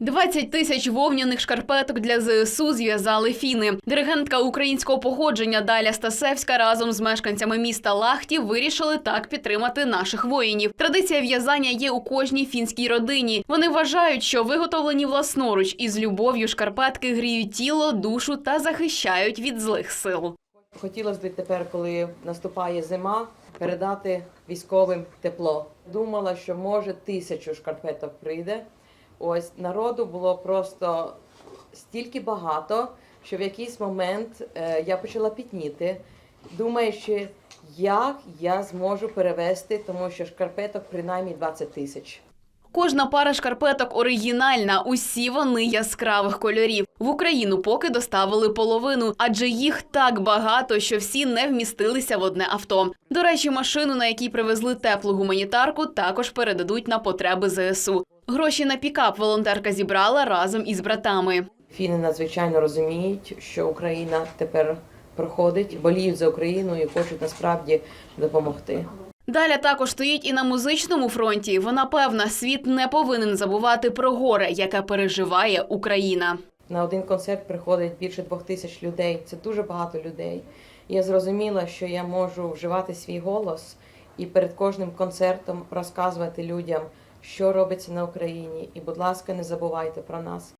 20 тисяч вовняних шкарпеток для ЗСУ зв'язали фіни. Диригентка українського походження Даля Стасевська разом з мешканцями міста Лахті вирішили так підтримати наших воїнів. Традиція в'язання є у кожній фінській родині. Вони вважають, що виготовлені власноруч із любов'ю шкарпетки гріють тіло, душу та захищають від злих сил. Хотілося б тепер, коли наступає зима, передати військовим тепло. Думала, що може тисячу шкарпеток прийде. Ось народу було просто стільки багато, що в якийсь момент е, я почала пітніти, думаючи, як я зможу перевести, тому що шкарпеток принаймні 20 тисяч. Кожна пара шкарпеток оригінальна, усі вони яскравих кольорів. В Україну поки доставили половину, адже їх так багато, що всі не вмістилися в одне авто. До речі, машину, на якій привезли теплу гуманітарку, також передадуть на потреби ЗСУ. Гроші на пікап волонтерка зібрала разом із братами. Фіни надзвичайно розуміють, що Україна тепер проходить, боліють за Україну і хочуть насправді допомогти. Даля також стоїть і на музичному фронті. Вона певна, світ не повинен забувати про горе, яке переживає Україна. На один концерт приходить більше двох тисяч людей. Це дуже багато людей. Я зрозуміла, що я можу вживати свій голос і перед кожним концертом розказувати людям, що робиться на Україні. І, будь ласка, не забувайте про нас.